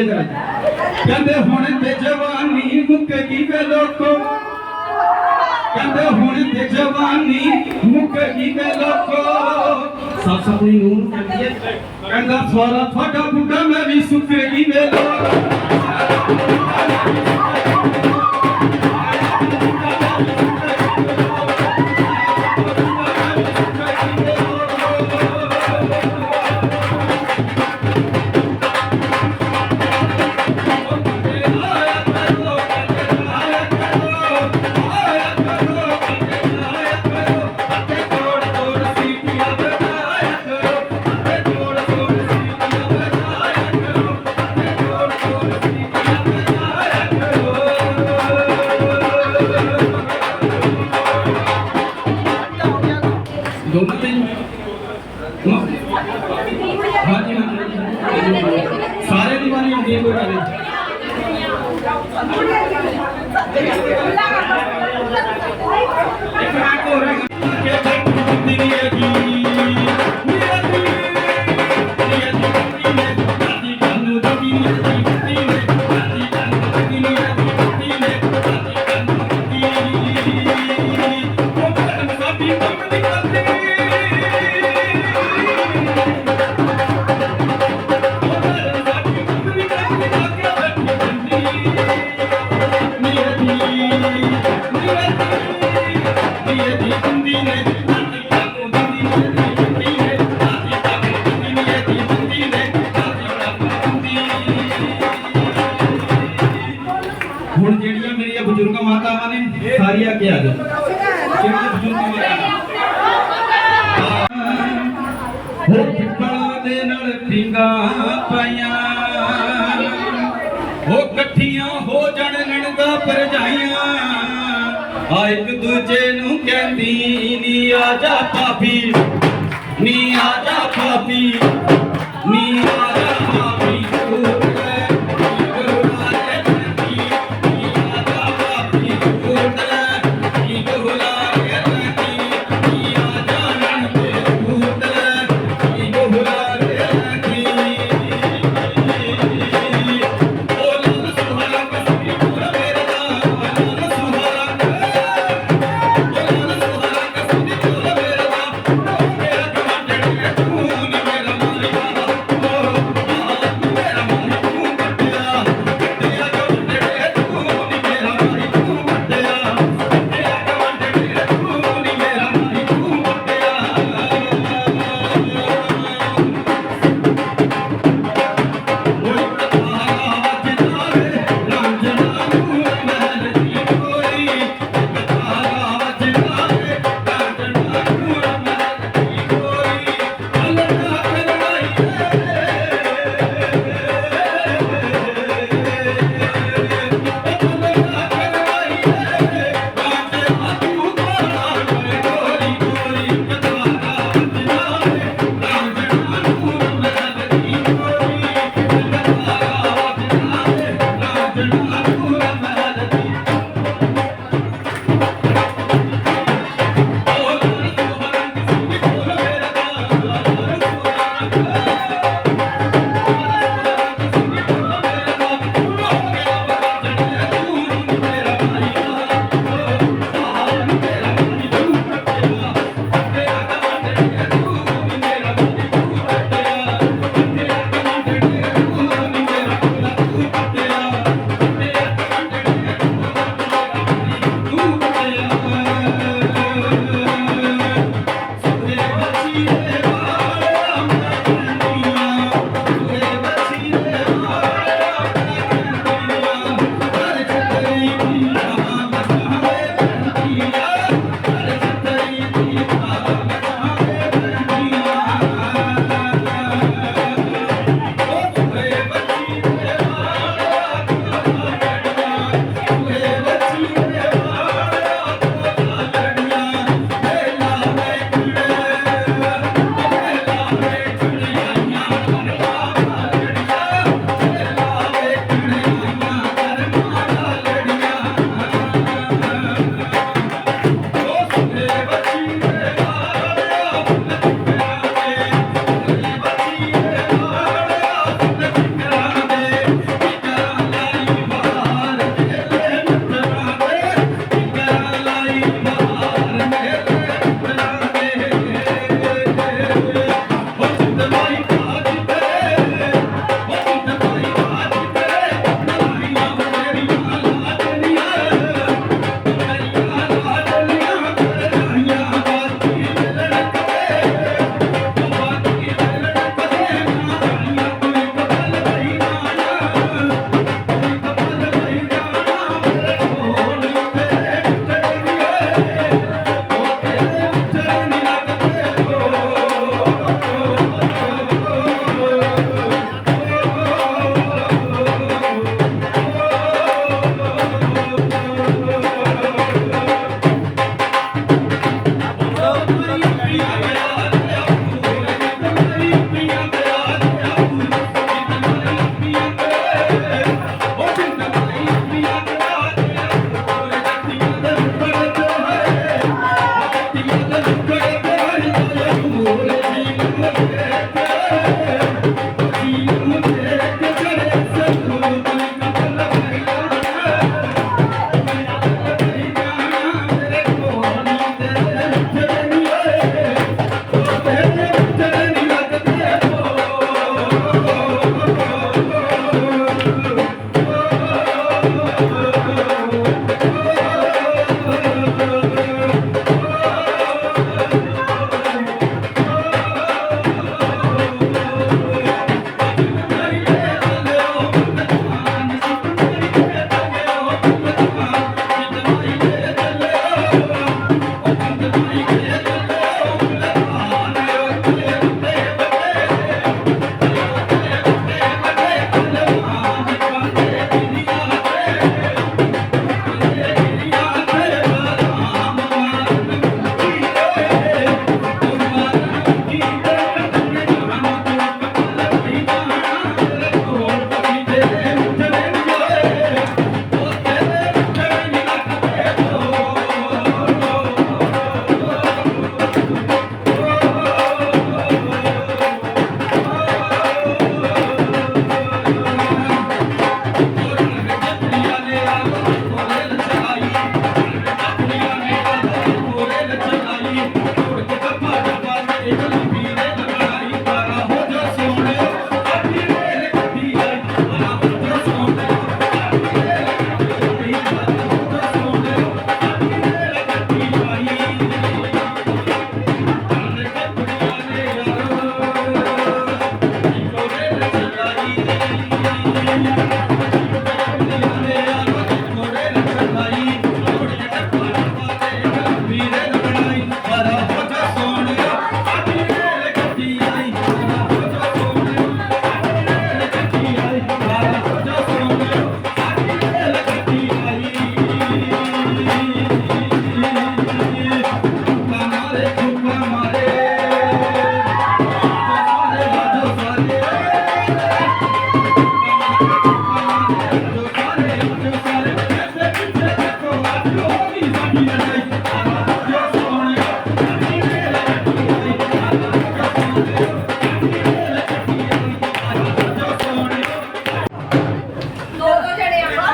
ਅੱਗੇ ਚਲੇ ਕਹਿੰਦੇ ਹੁਣ ਤੇ ਜਵਾਨੀ ਮੁੱਕ ਗਈ ਵੇ ਲੋਕੋ। ਕਹਿੰਦੇ ਹੁਣ ਤੇ ਜਵਾਨੀ ਮੁੱਕ ਗਈ ਵੇ ਲੋਕੋ। ਸਭ ਸਭਨੀ ਨੂੰ ਕਹਿੰਦੀ ਕਹਿੰਦਾ ਸਾਰਾ ਤੁਹਾਡਾ ਬੁੱਢਾ ਮੈਂ ਵੀ ਸੁੱਕ ਗਈ ਵੇ ਲੋਕੋ। ਦੋਨੋਂ ਤੇ ਹਾਂਜੀ ਹਾਂਜੀ। ਸਾਰੇ ਦੀ ਵਾਰੀ ਹੁੰਦੀ ਹੈ ਕੋਈ ਗੱਲ ਇੱਕ ਮਿੰਟ ਹੋਰ ਹੈ। ਕਿ ਬੈਠੀ ਹੁੰਦੀ ਹੈ ਜੀ? ਹੁਣ ਜਿਹੜੀਆਂ ਮੇਰੀਆਂ ਬਜ਼ੁਰਗ ਮਾਤਾਵਾਂ ਨੇ, ਸਾਰੀਆਂ ਅੱਗੇ ਆ ਜਾਓ। ਜਿਹੜੀਆਂ ਬਜ਼ੁਰਗ ਮਾਤਾਵਾਂ ਹੋ ਪਿੱਪਲ ਦੇ ਨਾਲ ਪਿੰਗਾਂ ਪਾਈਆਂ। ਉਹ ਇਕੱਠੀਆਂ ਹੋ ਜਾਣ ਨਣਦਾ ਪਰਜਾਈਆਂ ਆ ਇੱਕ ਦੂਜੇ ਨੂੰ ਕਹਿੰਦੀ, ਨੀ ਆ ਜਾ ਭਾਬੀ, ਨੀ ਆ ਜਾ ਭਾਬੀ, ਨੀ ਆ